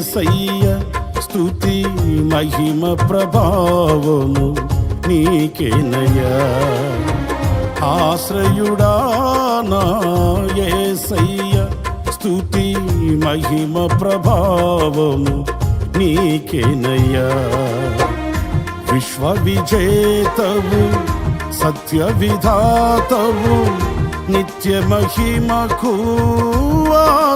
సయ్య స్థుతి మహిమ ప్రభావము నీకేనయ్యా. ఆశ్రయుడా నా యేసయ్య మహిమ ప్రభావము నీకేనయ్యా. విశ్వ విజేతవు సత్య విధాతవు నిత్య మహిమకు ఆధారము